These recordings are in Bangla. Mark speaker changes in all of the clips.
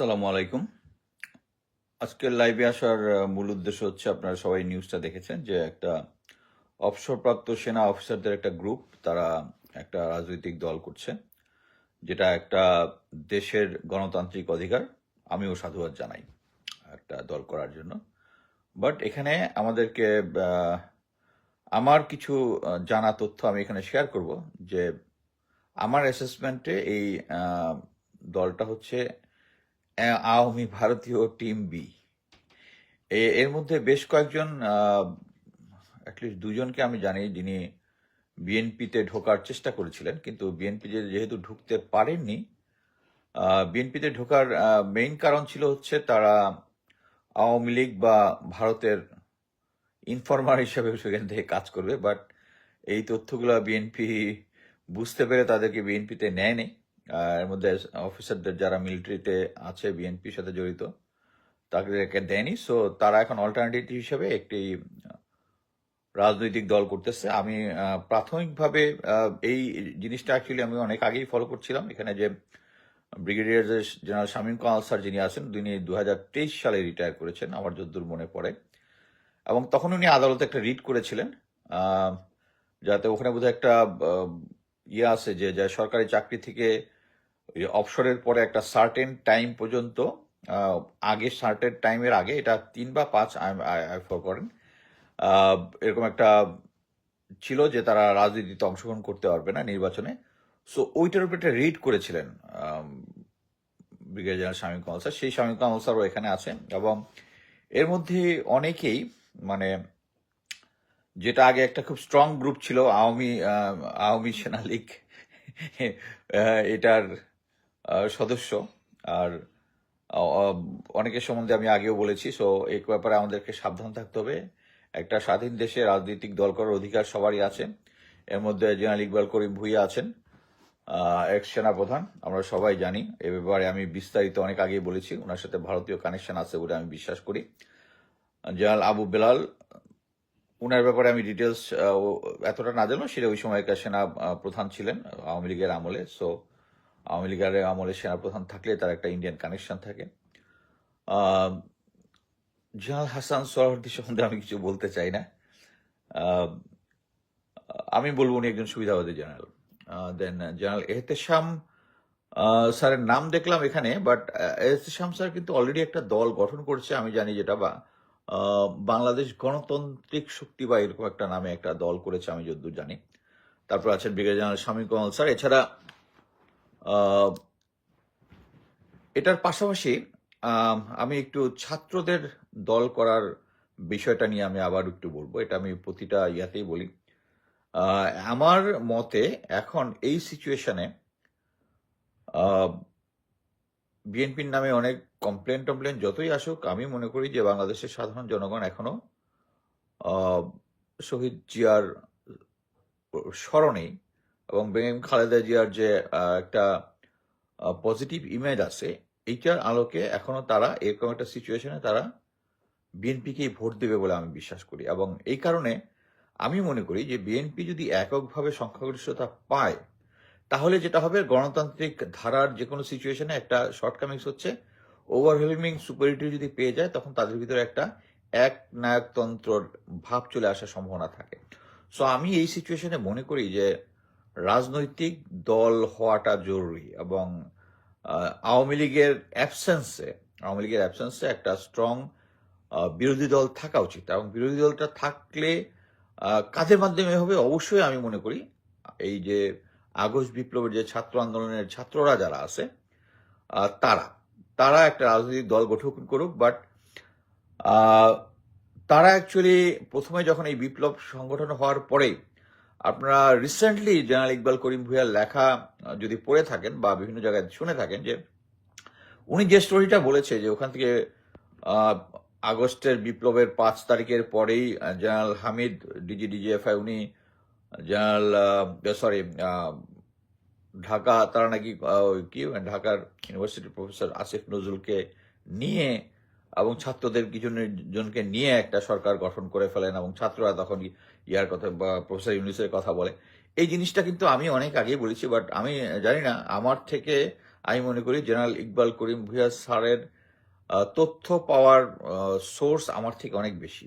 Speaker 1: আসসালামু আলাইকুম। আজকের লাইভে আসার মূল উদ্দেশ্য হচ্ছে আপনারা সবাই নিউজটা দেখেছেন যে একটা অবসরপ্রাপ্ত সেনা অফিসারদের একটা গ্রুপ তারা একটা রাজনৈতিক দল করছে, যেটা একটা দেশের গণতান্ত্রিক অধিকার, আমিও সাধুবাদ জানাই একটা দল করার জন্য। বাট এখানে আমাদেরকে আমার কিছু জানা তথ্য আমি এখানে শেয়ার করব, যে আমার অ্যাসেসমেন্টে এই দলটা হচ্ছে আওয়ামী ভারতীয় টিম বি। এর মধ্যে বেশ কয়েকজন অ্যাটলিস্ট দুজনকে আমি জানি যিনি বিএনপিতে ঢোকার চেষ্টা করেছিলেন, কিন্তু বিএনপি যেহেতু ঢুকতে পারেননি বিএনপিতে ঢোকার মেইন কারণ ছিল হচ্ছে তারা আওয়ামী লীগ বা ভারতের ইনফরমার হিসাবে সেখান থেকে কাজ করবে বাট এই তথ্যগুলো বিএনপি বুঝতে পেরে তাদেরকে বিএনপিতে নেয়নি এর মধ্যে অফিসারদের যারা মিলিটারিতে আছে বিএনপির সাথে জড়িত, তাদেরকে দেয়নি। সো তারা এখন অল্টারনেটিভ হিসেবে একটি রাজনৈতিক দল করতেছে। আমি প্রাথমিকভাবে এই জিনিসটা অ্যাকচুয়ালি আমি অনেক আগেই ফলো করছিলাম। এখানে যে brigadier general Shamim Kamal sir যিনি আছেন তিনি দু হাজার তেইশ সালে রিটায়ার করেছেন, আমার যদ্দূর মনে পড়ে। এবং তখন উনি আদালতে একটা রিট করেছিলেন যাতে ওখানে বোধহয় একটা ইয়ে আছে যে, যা সরকারি চাকরি থেকে অবসরের পরে একটা সার্টেন টাইম পর্যন্ত আগে সার্টেন টাইমের আগে, এটা তিন বা পাঁচ করেন এরকম একটা ছিল যে তারা রাজনীতিতে অংশগ্রহণ করতে পারবে না নির্বাচনে। সো ওইটার উপর একটা রিড করেছিলেন brigadier general Shamim Kamal sir সেই শামীম কামাল স্যারও এখানে আছেন এবং এর মধ্যে অনেকেই মানে যেটা আগে একটা খুব স্ট্রং গ্রুপ ছিল, আওয়ামী আওয়ামী সেনা লীগ এটার সদস্য। আর অনেকের সম্বন্ধে আমি আগেও বলেছি, সো এই ব্যাপারে আমাদেরকে সাবধান থাকতে হবে। একটা স্বাধীন দেশে রাজনৈতিক দল করার অধিকার সবারই আছে। এর মধ্যে জেনারেল ইকবাল করিম ভুইয়া আছেন এক্স সেনাপ্রধান, আমরা সবাই জানি। এ ব্যাপারে আমি বিস্তারিত অনেক আগেই বলেছি, ওনার সাথে ভারতীয় কানেকশন আছে বলে আমি বিশ্বাস করি। জেনারেল আবু বেলাল ওনার ব্যাপারে আমি ডিটেলস এতটা না জানলেও সেটা ওই সময়কার সেনা প্রধান ছিলেন আওয়ামী লীগের আমলে, সো আওয়ামী লীগের আমলে সেনাপ্রধান থাকলে তার একটা ইন্ডিয়ান কানেকশন থাকে। আহ, হাসান সোহরাওয়ার্দী সম্বন্ধে আমি কিছু বলতে চাই না। আমি বলব উনি একজন সুবিধাবাদী জেনারেল। দেন জেনারেল এহতেশাম স্যারের নাম দেখলাম এখানে বাট এহতেশাম স্যার কিন্তু অলরেডি একটা দল গঠন করছে আমি জানি যেটা বা বাংলাদেশ গণতান্ত্রিক শক্তি বা এরকম একটা নামে একটা দল করেছে আমি যদ্দূর জানি। তারপর আছেন ব্রিগেডিয়ার জেনারেল স্বামী কামাল স্যার। এছাড়া এটার পাশাপাশি আমি একটু ছাত্রদের দল করার বিষয়টা নিয়ে আমি আবার একটু বলব। এটা আমি প্রতিটা ইয়াতেই বলি। আমার মতে এখন এই সিচুয়েশনে বিএনপির নামে অনেক কমপ্লেন টমপ্লেন যতই আসুক, আমি মনে করি যে বাংলাদেশের সাধারণ জনগণ এখনও শহীদ জিয়ার স্মরণে এবং বেগম খালেদা জিয়ার যে একটা পজিটিভ ইমেজ আছে, এইটার আলোকে এখনও তারা এরকম একটা সিচুয়েশনে তারা বিএনপিকেই ভোট দেবে বলে আমি বিশ্বাস করি। এবং এই কারণে আমি মনে করি যে বিএনপি যদি এককভাবে সংখ্যাগরিষ্ঠতা পায়, তাহলে যেটা হবে, গণতান্ত্রিক ধারার যে কোনো সিচুয়েশনে একটা শর্টকামিংস হচ্ছে। ওভারহেলমিং সুপারিটি যদি পেয়ে যায়, তখন তাদের ভিতরে একটা এক নায়কতন্ত্রর ভাব চলে আসার সম্ভাবনা থাকে। সো আমি এই সিচুয়েশনে মনে করি যে রাজনৈতিক দল হওয়াটা জরুরি এবং আওয়ামী লীগের অ্যাবসেন্সে আওয়ামী লীগের অ্যাবসেন্সে একটা স্ট্রং বিরোধী দল থাকা উচিত এবং বিরোধী দলটা থাকলে কাজের মাধ্যমে হবে অবশ্যই আমি মনে করি। এই যে আগস্ট বিপ্লবের যে ছাত্র আন্দোলনের ছাত্ররা যারা আছে তারা তারা একটা রাজনৈতিক দল গঠন করুক বাট তারা অ্যাকচুয়ালি প্রথমে যখন এই বিপ্লব সংগঠন হওয়ার পরেই আপনারা রিসেন্টলি জেনারেল ইকবাল করিম ভুইয়ার লেখা যদি পড়ে থাকেন বা বিভিন্ন জায়গায় শুনে থাকেন যে, উনি যে স্টোরিটা বলেছে যে ওখান থেকে আগস্টের বিপ্লবের পাঁচ তারিখের পরেই জেনারেল হামিদ ডিজি ডিজিএফআই উনি জেনারেল সরি ঢাকা, তারা নাকি কি, ঢাকার ইউনিভার্সিটির প্রফেসর আসিফ নজরুলকে নিয়ে এবং ছাত্রদের কিছু জনকে নিয়ে একটা সরকার গঠন করে ফেলেন এবং ছাত্ররা তখন ইয়ার কথা বা প্রফেসর ইউনিসের কথা বলে। এই জিনিসটা কিন্তু আমি অনেক আগেই বলেছি বাট আমি জানি না, আমার থেকে আমি মনে করি জেনারেল ইকবাল করিম ভুইয়া স্যারের তথ্য পাওয়ার সোর্স আমার থেকে অনেক বেশি।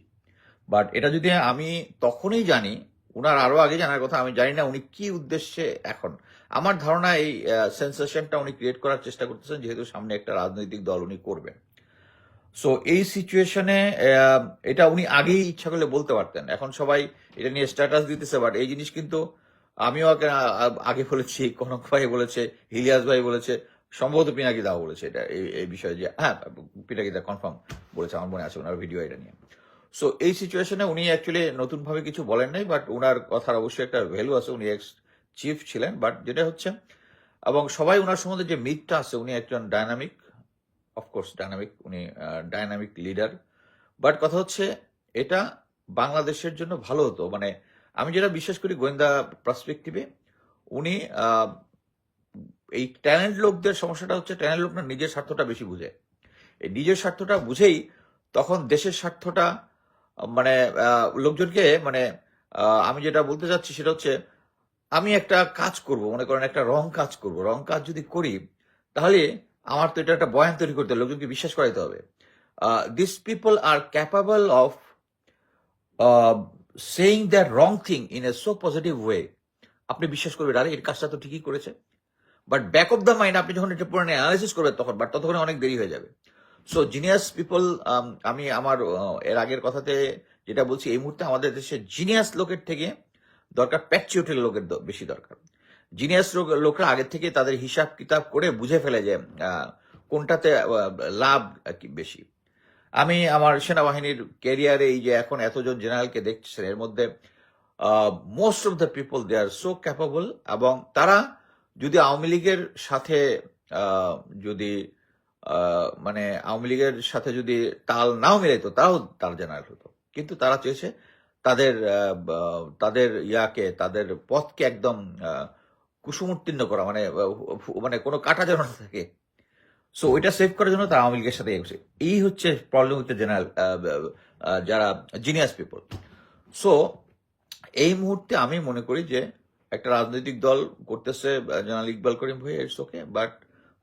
Speaker 1: বাট এটা যদি আমি তখনই জানি, উনার আরও আগে জানার কথা, আমি জানি না উনি কি উদ্দেশ্যে এখন। আমার ধারণা এই সেন্সেশনটা উনি ক্রিয়েট করার চেষ্টা করতেছেন, যেহেতু সামনে একটা রাজনৈতিক দল উনি করবেন। সো এই সিচুয়েশনে এটা উনি আগেই ইচ্ছা করলে বলতে পারতেন। এখন সবাই এটা নিয়ে স্ট্যাটাস দিতেছে বাট এই জিনিস কিন্তু আমিও আগে বলেছি, কনক ভাই বলেছে, হিলিয়াস ভাই বলেছে, সম্ভবত পিনাকি দাও বলেছে এটা, এই বিষয়ে যে হ্যাঁ পিনাকি দা কনফার্ম বলেছে, আমার মনে আছে ওনার ভিডিও এটা নিয়ে। সো এই সিচুয়েশনে উনি অ্যাকচুয়ালি নতুনভাবে কিছু বলেন নাই বাট ওনার কথার অবশ্যই একটা ভ্যালু আছে, উনি এক্স চিফ ছিলেন বাট যেটা হচ্ছে, এবং সবাই ওনার সম্বন্ধে যে মিথটা আছে, উনি একজন ডায়নামিক অফকোর্স ডায়নামিক উনি ডায়নামিক লিডার বাট কথা হচ্ছে, এটা বাংলাদেশের জন্য ভালো হতো। মানে আমি যেটা বিশ্বাস করি গোয়েন্দা পার্সপেক্টিভে উনি এই ট্যালেন্ট লোকদের সমস্যাটা হচ্ছে ট্যালেন্ট লোক না নিজের স্বার্থটা বেশি বুঝে। এই নিজের স্বার্থটা বুঝেই তখন দেশের স্বার্থটা মানে লোকজনকে মানে আমি যেটা বলতে চাচ্ছি সেটা হচ্ছে, আমি একটা কাজ করব, মনে করেন একটা রং কাজ করব। রং কাজ যদি করি, তাহলে আমার তো এটা একটা বয়ান তৈরি করতে লোকজনকে বিশ্বাস করাইতে হবে। This people are capable of saying that wrong thing in a so positive way আপনি বিশ্বাস করবেন, আরে এর কাজটা তো ঠিকই করেছে। But back of the mind আপনি যখন এটা পুরো অ্যানালিসিস করবেন তখন বাট ততক্ষণে অনেক দেরি হয়ে যাবে। সো জিনিয়াস পিপল আমি আমার এর আগের কথাতে যেটা বলছি, এই মুহূর্তে আমাদের দেশে জিনিয়াস লোকের থেকে দরকার প্যাচিওটের লোকের বেশি দরকার। জিনিয়াস লোকরা আগে থেকে তাদের হিসাব কিতাব করে বুঝে ফেলে যে কোনটাতে লাভ বেশি। আমি আমার সেনাবাহিনীর ক্যারিয়ারে এই যে এখন এতজন জেনারেলকে দেখছেন, এর মধ্যে most of the people they are so capable এবং তারা যদি আওয়ামী লীগের সাথে যদি মানে আওয়ামী লীগের সাথে যদি তাল নাও মিলাইতো তাও তার জেনারেল হতো। কিন্তু তারা চেয়েছে তাদের তাদের ইয়াকে, তাদের পথকে একদম কুসুমোত্তীর্ণ করা মানে মানে কোনো কাটা যেন না থাকে। সো ওইটা সেভ করার জন্য তারা আওয়ামী লীগের সাথে এগোছে এই হচ্ছে প্রবলেম উইথ জেনারেল যারা জিনিয়াস পিপল সো এই মুহূর্তে আমি মনে করি যে একটা রাজনৈতিক দল করতেছে জেনারেল ইকবাল করিম ভাই ইটস ওকে বাট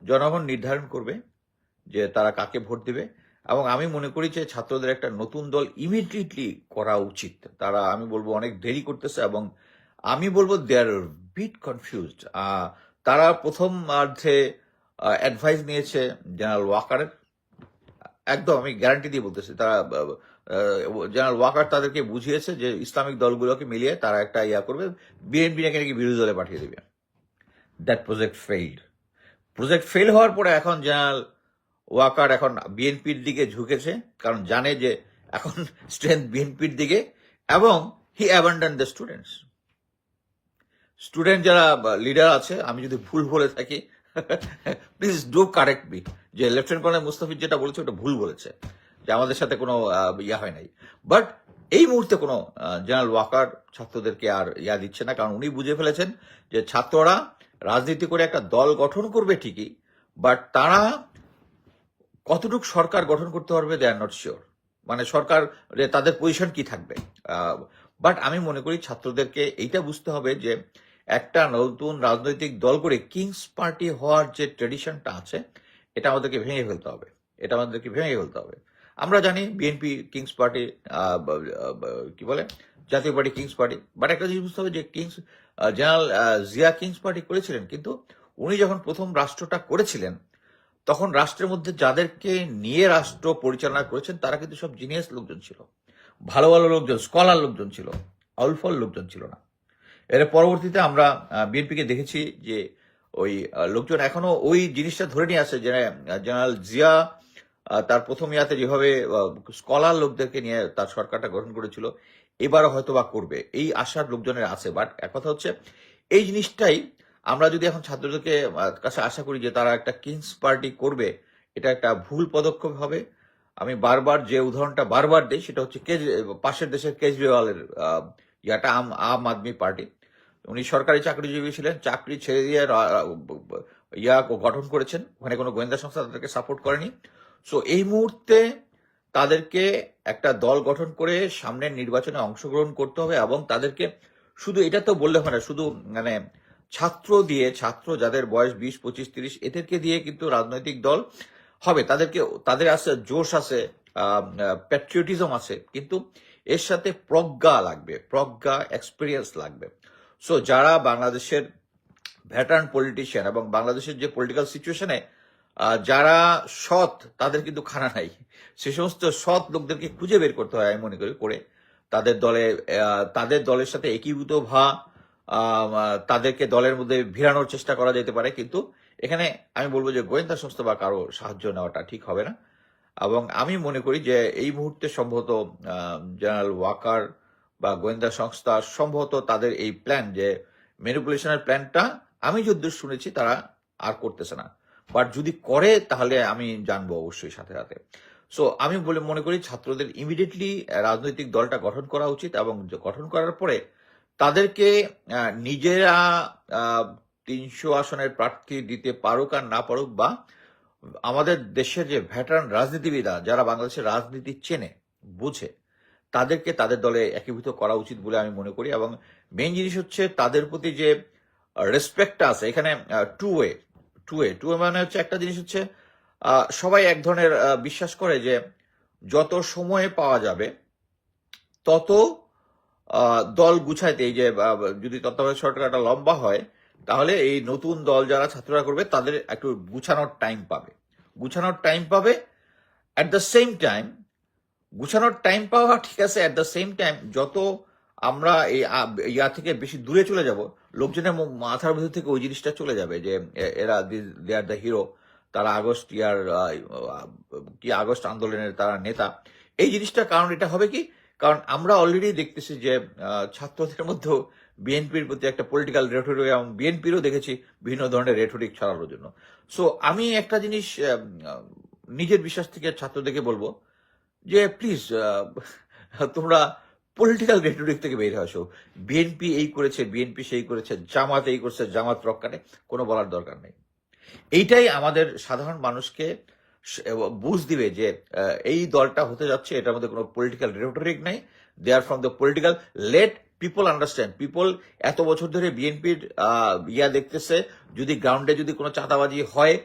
Speaker 1: জনগণ নির্ধারণ করবে যে তারা কাকে ভোট দেবে। এবং আমি মনে করি যে ছাত্রদের একটা নতুন দল ইমিডিয়েটলি করা উচিত। তারা, আমি বলব, অনেক দেরি করতেছে এবং আমি বলব দে আর বিট কনফিউজড তারা প্রথম অর্ধে অ্যাডভাইস নিয়েছে জেনারেল ওয়াকারের একদম, আমি গ্যারান্টি দিয়ে বলতেছি, তারা জেনারেল ওয়াকার তাদেরকে বুঝিয়েছে যে ইসলামিক দলগুলোকে মিলিয়ে তারা একটা ইয়া করবে বিএনপি নাকি নাকি বিরোধী দলে পাঠিয়ে দেবে। That project failed project fail হওয়ার পরে এখন জেনারেল ওয়াকার এখন বিএনপির দিকে ঝুঁকেছে, কারণ জানে যে এখন স্ট্রেংথ বিএনপির দিকে, এবং he abandon the students student যারা লিডার আছে, আমি যদি ভুল বলে থাকি প্লিজ ডু কারেক্ট মি যে লেফটেন্যান্ট কর্নেল মুস্তাফিজ যেটা বলেছে, ওটা ভুল বলেছে। যে আমাদের সাথে কোনো ইয়া হয় নাই। বাট এই মুহূর্তে কোনো জেনারেল ওয়াকার ছাত্রদেরকে আর ইয়া দিচ্ছে না, কারণ উনি বুঝে ফেলেছেন যে ছাত্ররা রাজনীতি করে একটা দল গঠন করবে ঠিকই বাট তারা কতটুকু সরকার গঠন করতে পারবে দে আর নট শিওর মানে সরকার তাদের পজিশন কি থাকবে। বাট আমি মনে করি ছাত্রদেরকে এইটা বুঝতে হবে যে একটা নতুন রাজনৈতিক দল করে কিংস পার্টি হওয়ার যে ট্রেডিশনটা আছে, এটা আমাদেরকে ভেঙে ফেলতে হবে। এটা আমাদেরকে ভেঙে ফেলতে হবে। আমরা জানি বিএনপি কিংস পার্টি কি বলে, জাতীয় পার্টি কিংস পার্টি। বাট একটা জিনিস বুঝতে হবে যে king's general Zia king's party করেছিলেন, কিন্তু উনি যখন প্রথম রাষ্ট্রটা করেছিলেন, তখন রাষ্ট্রের মধ্যে যাদেরকে নিয়ে রাষ্ট্র পরিচালনা করেছেন, তারা কিন্তু সব জিনিয়াস লোকজন ছিল। ভালো ভালো লোকজন, স্কলার লোকজন ছিল, অলফল লোকজন ছিল না। এর পরবর্তীতে আমরা বিএনপিকে দেখেছি যে ওই লোকজন এখনও ওই জিনিসটা ধরে নিয়ে আসে, যে জেনারেল জিয়া তার প্রথম ইয়াতে যেভাবে স্কলার লোকদেরকে নিয়ে তার সরকারটা গঠন করেছিল, এবারও হয়তো বা করবে। এই আশার লোকজনের আছে, বাট এক কথা হচ্ছে, এই জিনিসটাই আমরা যদি এখন ছাত্রদেরকে কাছে আশা করি যে তারা একটা কিংস পার্টি করবে, এটা একটা ভুল পদক্ষেপ হবে। আমি বারবার যে উদাহরণটা বারবার দিই, সেটা হচ্ছে পাশের দেশের কেজরিওয়ালের ইয়াটা আম আম আদমি পার্টি। উনি সরকারি চাকরিজীবী ছিলেন, চাকরি ছেড়ে দিয়ে ইয়া গঠন করেছেন। ওখানে কোনো গোয়েন্দা সংস্থা তাদেরকে সাপোর্ট করেনি। সো এই মুহূর্তে তাদেরকে একটা দল গঠন করে সামনের নির্বাচনে অংশগ্রহণ করতে হবে এবং তাদেরকে শুধু এটা তো বললে হয় না, শুধু মানে ছাত্র দিয়ে, ছাত্র যাদের বয়স বিশ, পঁচিশ, তিরিশ, এদেরকে দিয়ে কিন্তু রাজনৈতিক দল হবে। তাদেরকে, তাদের আছে, জোশ আছে প্যাট্রিয়টিজম আছে, কিন্তু এর সাথে প্রজ্ঞা লাগবে, প্রজ্ঞা এক্সপিরিয়েন্স লাগবে। সো যারা বাংলাদেশের ভ্যাটার্ন পলিটিশিয়ান এবং বাংলাদেশের যে পলিটিক্যাল সিচুয়েশনে যারা সৎ, তাদের কিন্তু খানা নাই। সে সমস্ত সৎ লোকদেরকে খুঁজে বের করতে হয়, আমি মনে করি, করে তাদের দলে তাদের দলের সাথে একীভূত ভা তাদেরকে দলের মধ্যে ভিড়ানোর চেষ্টা করা যেতে পারে। কিন্তু এখানে আমি বলব যে গোয়েন্দা সংস্থা বা কারও সাহায্য নেওয়াটা ঠিক হবে না। এবং আমি মনে করি যে এই মুহূর্তে সম্ভবত জেনারেল ওয়াকার বা গোয়েন্দা সংস্থা সম্ভবত তাদের এই প্ল্যান যে ম্যানিপুলেশনের প্ল্যানটা আমি যদ্দূর শুনেছি তারা আর করতেছে না। বাট যদি করে, তাহলে আমি জানব অবশ্যই সাথে সাথে। সো আমি বলে মনে করি ছাত্রদের ইমিডিয়েটলি রাজনৈতিক দলটা গঠন করা উচিত এবং গঠন করার পরে তাদেরকে নিজেরা তিনশো আসনের প্রার্থী দিতে পারুক আর না পারুক বা আমাদের দেশের যে ভ্যাটারান রাজনীতিবিদরা, যারা বাংলাদেশের রাজনীতি চেনে, বুঝে তাদেরকে তাদের দলে একীভূত করা উচিত বলে আমি মনে করি এবং মেইন জিনিস হচ্ছে তাদের প্রতি যে রেসপেক্টটা আছে, এখানে two way two way two way মানে হচ্ছে একটা জিনিস হচ্ছে সবাই এক ধরনের বিশ্বাস করে যে যত সময় পাওয়া যাবে, তত দল গুছাইতে এই যে যদি তত্ত্বাবধায়ক সরকারটা লম্বা হয়, তাহলে এই নতুন দল যারা ছাত্ররা করবে, তাদের একটু গুছানোর টাইম পাবে। গুছানোর টাইম পাবে অ্যাট দ্য সেম টাইম গুছানোর টাইম পাওয়া ঠিক আছে অ্যাট দ্য সেম টাইম যত আমরা এই ইয়া থেকে বেশি দূরে চলে যাব, লোকজনের মাথার ভিতর থেকে ওই জিনিসটা চলে যাবে যে এরা দে আর দ্য হিরো তারা আগস্ট ইয়ার কি আগস্ট আন্দোলনের তারা নেতা। এই জিনিসটা কারণ এটা হবে কি? কারণ আমরা অলরেডি দেখতেছি যে ছাত্রদের মধ্যেও বিএনপির প্রতি একটা পলিটিক্যাল রেটরিক এবং বিএনপিরও দেখেছি বিভিন্ন ধরনের রেটরিক ছড়ানোর জন্য। সো আমি একটা জিনিস নিজের বিশ্বাস থেকে ছাত্রদেরকে বলব যে প্লিজ তোমরা পলিটিক্যাল রেটরিক থেকে বের আসো। বিএনপি এই করেছে বিএনপি সেই করেছে, জামাত এই করেছে, জামাত রক্ষানে কোনো বলার দরকার নেই। এইটাই আমাদের সাধারণ মানুষকে বুঝ দিবে যে এই দলটা হতে যাচ্ছে, এটার মধ্যে কোনো পলিটিক্যাল রেটরিক নেই they are from the political let people understand people এত বছর ধরে বিএনপির ইয়া দেখতেছে, যদি গ্রাউন্ডে যদি কোনো চাঁদাবাজি হয়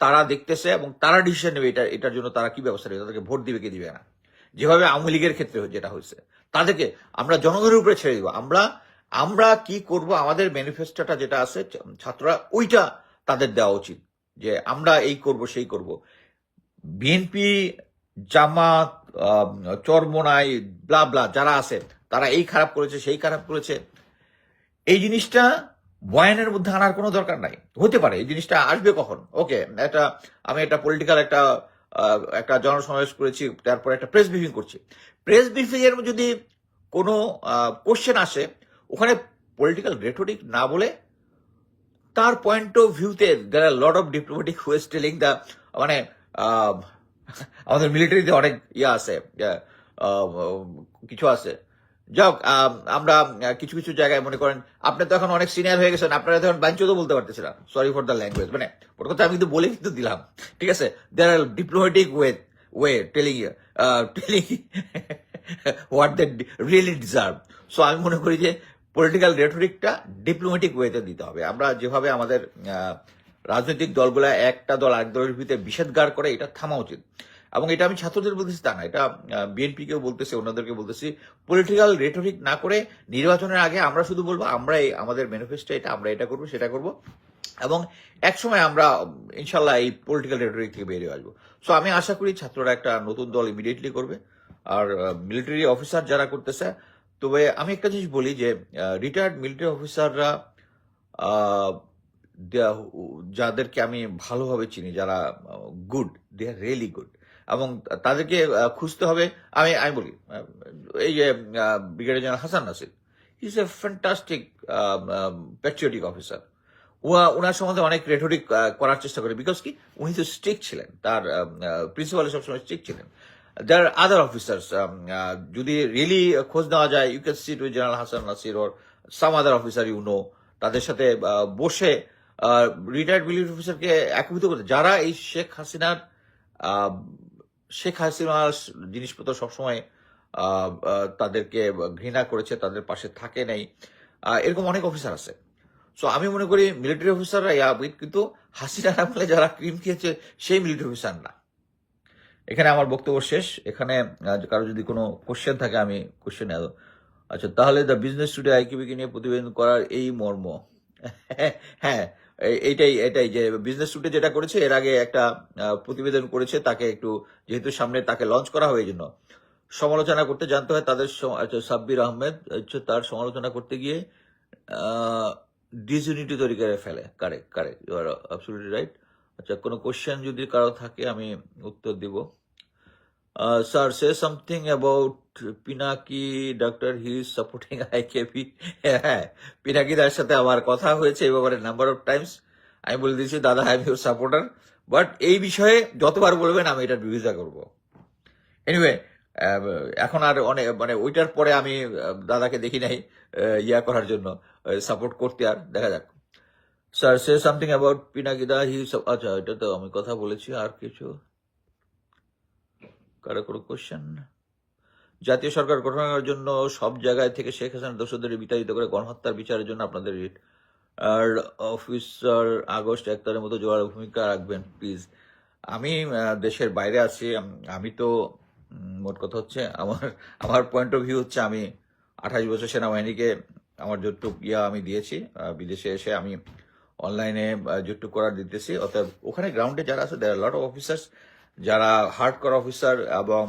Speaker 1: তারা দেখতেছে এবং তারা ডিসিশন নেবে এটা, এটার জন্য তারা কি ব্যবস্থা নেবে, তাদেরকে ভোট দিবে কি দিবে না। যেভাবে আওয়ামী লীগের ক্ষেত্রে যেটা হয়েছে। তাদেরকে আমরা জনগণের উপরে ছেড়ে দিব। আমরা আমরা কি করব? আমাদের ম্যানিফেস্টোটা যেটা আছে, ছাত্ররা ওইটা তাদের দেওয়া উচিত যে আমরা এই করব, সেই করব। BNP Jamaat Charmonai blah blah যারা আছে, তারা এই খারাপ করেছে, সেই খারাপ করেছে। এই জিনিসটা বয়ানের মধ্যে আনার কোনো দরকার নাই। হতে পারে, এই জিনিসটা আসবে কখন? ওকে, একটা, আমি একটা পলিটিক্যাল একটা একটা জনসমাবেশ করেছি, তারপর একটা প্রেস ব্রিফিং করছি। প্রেস ব্রিফিং এর যদি কোনো কোশ্চেন আসে, ওখানে পলিটিক্যাল রেটোরিক না বলে, তার পয়েন্ট অফ ভিউতে there are lot of diplomatic ways telling the মানে আমাদের মিলিটারিতে অনেক ইয়ে আছে কিছু আছে। যাক আমরা কিছু কিছু জায়গায় মনে করেন, আপনি তো এখন অনেক সিনিয়র হয়ে গেছেন, আপনারা তখন বাঞ্চও তো বলতে পারতেছিলেন সরি ফর দ্য ল্যাঙ্গুয়েজ মানে ওর কথা আমি কিন্তু বলে কিন্তু দিলাম, ঠিক আছে? There are diplomatic way way telling telling what the really deserve so আমি মনে করি যে পলিটিক্যাল রেটরিকটা ডিপ্লোমেটিক ওয়েতে দিতে হবে। আমরা যেভাবে আমাদের রাজনৈতিক দলগুলা একটা দল আরেক দলের ভিতরে বিষেধগার করে, এটা থামা উচিত। এবং এটা আমি ছাত্রদের বলতেছি তা না, এটা বিএনপি কেও বলতেছি অন্যদেরকে বলতেছি। পলিটিক্যাল রেটরিক না করে নির্বাচনের আগে আমরা শুধু বলব, আমরা আমাদের ম্যানিফেস্টো এটা, আমরা এটা করব, সেটা করব। এবং একসময় আমরা, ইনশাল্লাহ এই পলিটিক্যাল রেটরিক থেকে বেরিয়ে আসব। সো আমি আশা করি ছাত্ররা একটা নতুন দল ইমিডিয়েটলি করবে। আর মিলিটারি অফিসার যারা করতেছে, তবে আমি একটা জিনিস বলি যে রিটায়ার্ড মিলিটারি অফিসাররা যাদেরকে আমি ভালোভাবে চিনি, যারা good they are really good এবং তাদেরকে খুঁজতে হবে। আমি আমি বলি এই যে brigadier general Hasan Nasir is a fantastic patriotic officer ওনার সম্বন্ধে অনেক রেটরিক করার চেষ্টা করে বিকজ কি, উনি তো স্ট্রিক ছিলেন, তার প্রিন্সিপাল সবসময় স্ট্রিক ছিলেন। দেয়ার আদার অফিসার্স যদি রিয়েলি খোঁজ নেওয়া যায় you can with general Hasan Nasir or some other officer you know তাদের সাথে বসে রিটায়ার্ড মিলিটারি অফিসারকে একীভূত করতে যারা এই শেখ হাসিনার শেখ হাসিনার জিনিসপত্র সবসময় তাদেরকে ঘৃণা করেছে, তাদের পাশে থাকে নাই। এরকম অনেক অফিসার আছে। সো আমি মনে করি মিলিটারি অফিসাররা ইয়াবিদ কিন্তু হাসিনা আমলে যারা ক্রিম খেয়েছে, সেই মিলিটারি অফিসার না। এখানে আমার বক্তব্য শেষ। এখানে কারও যদি কোনো কোশ্চেন থাকে, আমি কোশ্চেন আচ্ছা তাহলে দ্য বিজনেস টুডে আইকিবিকে নিয়ে প্রতিবেদন করার এই মর্ম। হ্যাঁ এইটাই, এটাই যে বিজনেস টুডে যেটা করেছে, এর আগে একটা প্রতিবেদন করেছে, তাকে একটু যেহেতু সামনে তাকে লঞ্চ করা হয় জন্য সমালোচনা করতে জানতে হয় তাদের সাব্বির আহমেদ তার সমালোচনা করতে গিয়ে ডিসইউনিটি তৈরি করে ফেলে। Correct correct you are right আচ্ছা কোনো কোশ্চেন যদি কারও থাকে, আমি উত্তর দিব। Sir say something about Pinaki doctor he is supporting IKP হ্যাঁ পিনাকিদার সাথে আমার কথা হয়েছে এই ব্যাপারে নাম্বার অফ টাইমস আমি বলে দিয়েছি, দাদা I am your supporter but এই বিষয়ে যতবার বলবেন, আমি এটার বিরোধিতা করব। এনিওয়ে এখন আর অনেক মানে ওইটার পরে আমি দাদাকে দেখি নাই ইয়া করার জন্য সাপোর্ট করতে আর, দেখা যাক। স্যার সে সামথিং অ্যাবাউট পিনাকিদা হি আচ্ছা এটা তো আমি কথা বলেছি, আর কিছু? কারও কোনো কোশ্চেন জাতীয় সরকার গঠনের জন্য সব জায়গায় থেকে শেখ হাসিনা দোষদের বিতাড়িত করে গণহত্যার বিচারের জন্য আপনাদের রিট আর অফিসার আগস্ট এক তারিখের মতো জোয়ার ভূমিকা রাখবেন প্লিজ আমি দেশের বাইরে আছি, আমি তো মোট কথা হচ্ছে আমার আমার পয়েন্ট অফ ভিউ হচ্ছে আমি আঠাশ বছর সেনাবাহিনীকে, আমার যতটুক ইয়া আমি দিয়েছি বিদেশে এসে আমি অনলাইনে যতটুক করার দিতেছি অর্থাৎ ওখানে গ্রাউন্ডে যারা আছে দেয়ার লট অফ অফিসার্স যারা হার্ড কর অফিসার এবং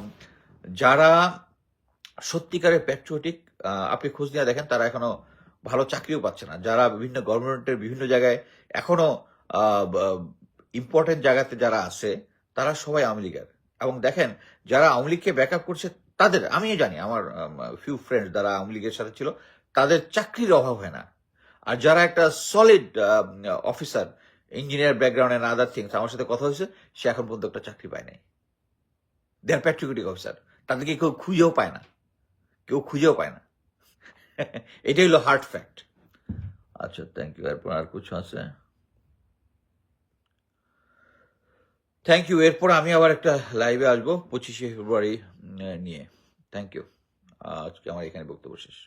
Speaker 1: যারা সত্যিকারের প্যাট্রিয়টিক আপনি খোঁজ নিয়ে দেখেন, তারা এখনও ভালো চাকরিও পাচ্ছে না। যারা বিভিন্ন গভর্নমেন্টের বিভিন্ন জায়গায় এখনও ইম্পর্টেন্ট জায়গাতে যারা আছে, তারা সবাই আওয়ামী লীগের। এবং দেখেন, যারা আওয়ামী লীগকে ব্যাক আপ করছে, তাদের, আমিও জানি, আমার ফিউ ফ্রেন্ড যারা আওয়ামী লীগের সাথে ছিল, তাদের চাকরির অভাব হয় না। আর যারা একটা solid officer engineer background and other things আমার সাথে কথা হয়েছে, সে এখন পর্যন্ত একটা চাকরি পায় নাই। দে আর প্যাট্রিকটিক অফিসার তাদেরকে কেউ খুঁজেও পায় না। কেউ খুঁজেও পায় না। এটাই হলো হার্ড ফ্যাক্ট আচ্ছা থ্যাংক ইউ এরপর আর কিছু আছে? থ্যাংক ইউ এরপর আমি আবার একটা লাইভে আসব, পঁচিশে ফেব্রুয়ারি নিয়ে। থ্যাংক ইউ আজকে আমার এখানে বক্তব্য শেষ।